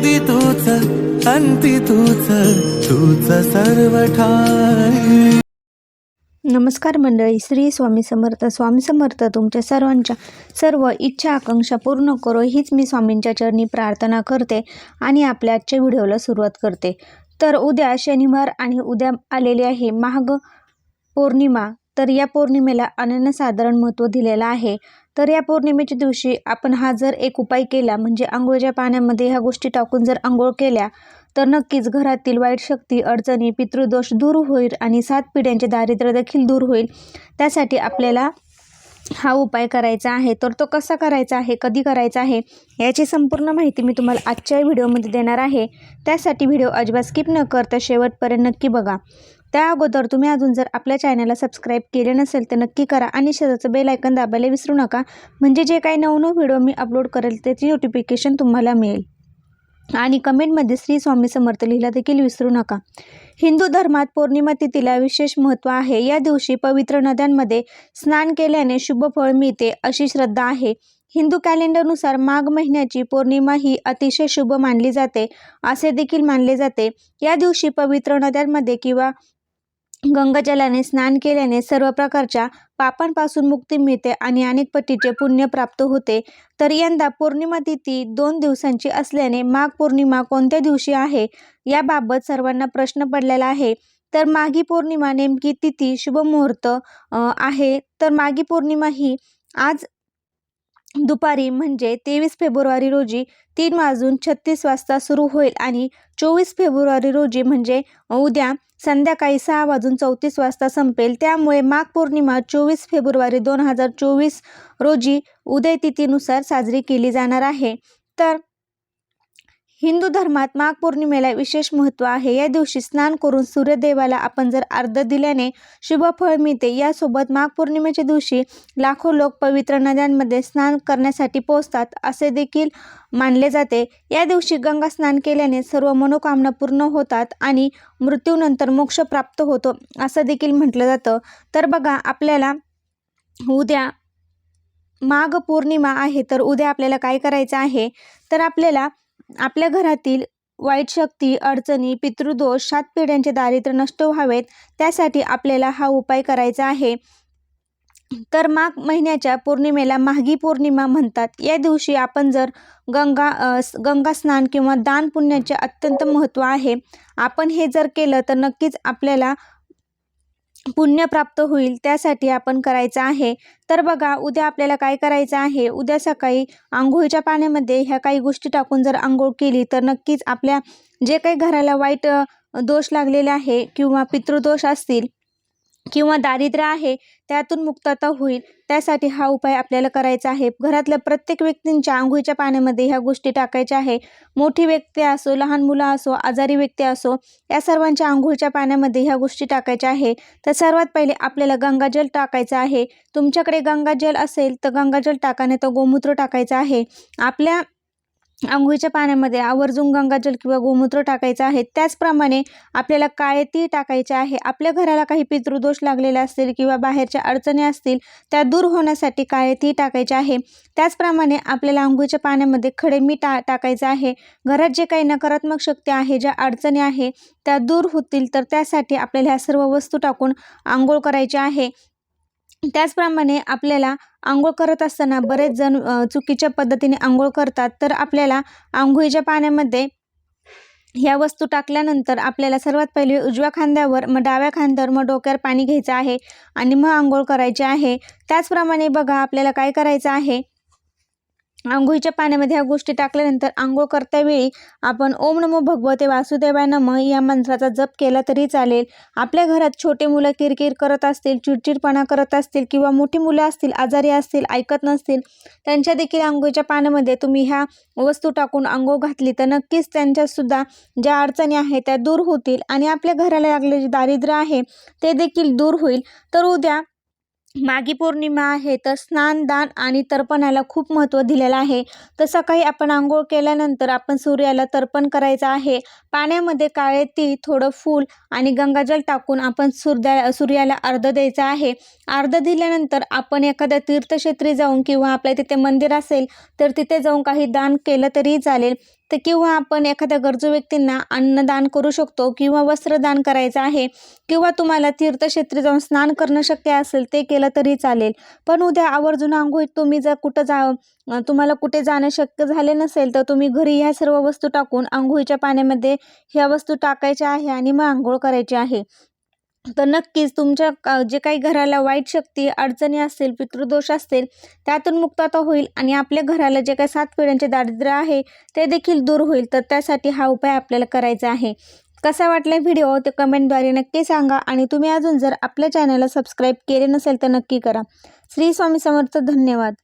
आधी तूच अंती तूच तूच सर्व ठाई नमस्कार मंडळी श्री स्वामी समर्थ. स्वामी समर्थ तुमच्या सर्वांच्या सर्व इच्छा आकांक्षा पूर्ण करो. हीच मी स्वामींच्या चरणी प्रार्थना करते आणि आपल्या आजच्या व्हिडिओला सुरुवात करते. तर उद्या शनिवार आणि उद्या आलेली आहे महाग पौर्णिमा. तर या पौर्णिमेला अनन्यसाधारण महत्त्व दिलेलं आहे. तर या पौर्णिमेच्या दिवशी आपण हा जर एक उपाय केला म्हणजे आंघोळीच्या पाण्यामध्ये ह्या गोष्टी टाकून जर आंघोळ केल्या तर नक्कीच घरातील वाईट शक्ती अडचणी पितृदोष दूर होईल आणि सात पिढ्यांचे दारिद्र्य देखील दूर होईल. त्यासाठी आपल्याला हा उपाय करायचा आहे. तर तो कसा करायचा आहे कधी करायचा आहे याची संपूर्ण माहिती मी तुम्हाला आजच्या व्हिडिओमध्ये देणार आहे. त्यासाठी व्हिडिओ अजिबात स्किप न करता शेवटपर्यंत नक्की बघा. त्या अगोदर तुम्ही अजून जर आपल्या चॅनलला सबस्क्राईब केले नसेल तर नक्की करा आणि शेजारचं बेल ऐकन दाबायला विसरू नका. म्हणजे जे काही नवनव व्हिडिओ मी अपलोड करेल त्याची नोटिफिकेशन तुम्हाला मिळेल. आणि कमेंटमध्ये श्री स्वामी समर्थ लिहिला देखील विसरू नका. हिंदू धर्मात पौर्णिमा तिथीला विशेष महत्त्व आहे. या दिवशी पवित्र नद्यांमध्ये स्नान केल्याने शुभ फळ मिळते अशी श्रद्धा आहे. हिंदू कॅलेंडरनुसार माघ महिन्याची पौर्णिमा ही अतिशय शुभ मानली जाते असे देखील मानले जाते. या दिवशी पवित्र नद्यांमध्ये किंवा गंगाजलाने स्नान केल्याने सर्व प्रकारच्या पापांपासून मुक्ती मिळते आणि अनेक पटीचे पुण्य प्राप्त होते. तर यंदा पौर्णिमा तिथी दोन दिवसांची असल्याने माघ पौर्णिमा कोणत्या दिवशी आहे? याबाबत सर्वांना प्रश्न पडलेला आहे. तर माघी पौर्णिमा नेमकी तिथी शुभ मुहूर्त आहे. तर माघी पौर्णिमा ही आज दुपारी म्हणजे तेवीस फेब्रुवारी रोजी तीन वाजून छत्तीस वाजता सुरू होईल आणि चोवीस फेब्रुवारी रोजी म्हणजे उद्या संध्याकाळी सहा वाजून चौतीस वाजता संपेल. त्यामुळे माघ पौर्णिमा चोवीस फेब्रुवारी दोन हजार चोवीस रोजी उदय तिथीनुसार साजरी केली जाणार आहे. तर हिंदू धर्मात माघ पौर्णिमेला विशेष महत्त्व आहे. या दिवशी स्नान करून सूर्यदेवाला आपण जर अर्ध दिल्याने शुभ फळ मिळते यासोबत माघ पौर्णिमेच्या दिवशी लाखो लोक पवित्र नद्यांमध्ये स्नान करण्यासाठी पोहोचतात असे देखील मानले जाते. या दिवशी गंगा स्नान केल्याने सर्व मनोकामना पूर्ण होतात आणि मृत्यूनंतर मोक्ष प्राप्त होतो असं देखील म्हटलं जातं. तर बघा आपल्याला उद्या माघ पौर्णिमा आहे तर उद्या आपल्याला काय करायचं आहे? तर आपल्याला आपल्या घरातील वाईट शक्ती अडचणी पितृदोष सात पिढ्यांचे दारिद्र्य नष्ट व्हावेत त्यासाठी आपल्याला हा उपाय करायचा आहे. तर माघ महिन्याच्या पौर्णिमेला माघी पौर्णिमा म्हणतात. या दिवशी आपण जर गंगा गंगा स्नान किंवा दान पुण्याचे अत्यंत महत्त्व आहे. आपण हे जर केलं तर नक्कीच आपल्याला पुण्य प्राप्त होईल त्यासाठी आपण करायचं आहे. तर बघा उद्या आपल्याला काय करायचं आहे? उद्या सकाळी आंघोळीच्या पाण्यामध्ये ह्या काही गोष्टी टाकून जर आंघोळ केली तर नक्कीच आपल्या जे काही घराला वाईट दोष लागलेले आहे किंवा पितृदोष असतील किंवा दारिद्र्य आहे त्यातून मुक्तता होईल. त्यासाठी हा उपाय आपल्याला करायचा आहे. घरातल्या प्रत्येक व्यक्तींच्या आंघोळीच्या पाण्यामध्ये ह्या गोष्टी टाकायच्या आहे. मोठी व्यक्ती असो लहान मुलं असो आजारी व्यक्ती असो या सर्वांच्या आंघोळीच्या पाण्यामध्ये ह्या गोष्टी टाकायच्या आहे. तर सर्वात पहिले आपल्याला गंगाजल टाकायचं आहे. तुमच्याकडे गंगाजल असेल तर गंगाजल टाकाने तर गोमूत्र टाकायचं आहे. आपल्या आंघोळीच्या पाण्यामध्ये आवर्जून गंगाजल किंवा गोमूत्र टाकायचं आहे. त्याचप्रमाणे आपल्याला काळे तीळ टाकायचे आहे. आपल्या घराला काही पितृदोष लागलेले असतील किंवा बाहेरच्या अडचणी असतील त्या दूर होण्यासाठी काळे तीळ टाकायचे आहे. त्याचप्रमाणे आपल्याला आंघोळीच्या पाण्यामध्ये खडे मीठ टा टाकायचं आहे. घरात जे काही नकारात्मक शक्ती आहे ज्या अडचणी आहे त्या दूर होतील तर त्यासाठी आपल्याला ह्या सर्व वस्तू टाकून आंघोळ करायची आहे. त्याचप्रमाणे आपल्याला आंघोळ करत असताना बरेच जण चुकीच्या पद्धतीने आंघोळ करतात. तर आपल्याला आंघोळीच्या पाण्यामध्ये ह्या वस्तू टाकल्यानंतर आपल्याला सर्वात पहिले उजव्या खांद्यावर मग डाव्या खांद्यावर मग डोक्यावर पाणी घ्यायचं आहे आणि मग आंघोळ करायची आहे. त्याचप्रमाणे बघा आपल्याला काय करायचं आहे? आंघोळीच्या पाण्यामध्ये ह्या गोष्टी टाकल्यानंतर आंघोळ करतावेळी आपण ओम नमो भगवते वासुदेवाय नम या मंत्राचा जप केला तरी चालेल. आपल्या घरात छोटे मुलं किरकिर करत असतील चिडचिडपणा करत असतील किंवा मोठी मुलं असतील आजारी असतील ऐकत नसतील त्यांच्या देखील आंघोळीच्या पाण्यामध्ये तुम्ही ह्या वस्तू टाकून आंघोळ घातली तर नक्कीच त्यांच्यासुद्धा ज्या अडचणी आहेत त्या दूर होतील आणि आपल्या घराला लागले जे दारिद्र्य आहे ते देखील दूर होईल. तर उद्या माघी पौर्णिमा आहे तर स्नान दान आणि तर्पणाला खूप महत्त्व दिलेलं आहे. तर सकाळी आपण आंघोळ केल्यानंतर आपण सूर्याला तर्पण करायचं आहे. पाण्यामध्ये काळे ती थोडं फूल आणि गंगाजल टाकून आपण सूर्या सूर्याला अर्ध द्यायचं आहे. अर्ध दिल्यानंतर आपण एखाद्या तीर्थक्षेत्री जाऊन किंवा आपल्या तिथे मंदिर असेल तर तिथे जाऊन काही दान केलं तरी चालेल. तर किंवा आपण एखाद्या गरजू व्यक्तींना अन्नदान करू शकतो किंवा वस्त्रदान करायचं आहे किंवा तुम्हाला तीर्थक्षेत्री जाऊन स्नान करणं शक्य असेल ते केलं तरी चालेल. पण उद्या आवर्जून आंघोळीत तुम्ही जर कुठं जा तुम्हाला कुठे जाणं शक्य झाले नसेल तर तुम्ही घरी ह्या सर्व वस्तू टाकून आंघोळीच्या पाण्यामध्ये ह्या वस्तू टाकायच्या आहे आणि मग आंघोळ करायची आहे. तर नक्कीच तुमच्या का- जे काही घराला वाईट शक्ती अडचणी असतील पितृदोष असतील त्यातून मुक्तता होईल आणि आपल्या घराला जे काही सात पिढ्यांचे दारिद्र्य आहे ते देखील दूर होईल. तर त्यासाठी हा उपाय आपल्याला करायचा आहे. कसा वाटला व्हिडिओ? ते कमेंटद्वारे नक्की सांगा आणि तुम्ही अजून जर आपल्या चॅनलला सबस्क्राईब केले नसेल तर नक्की करा. श्री स्वामी समर्थ धन्यवाद.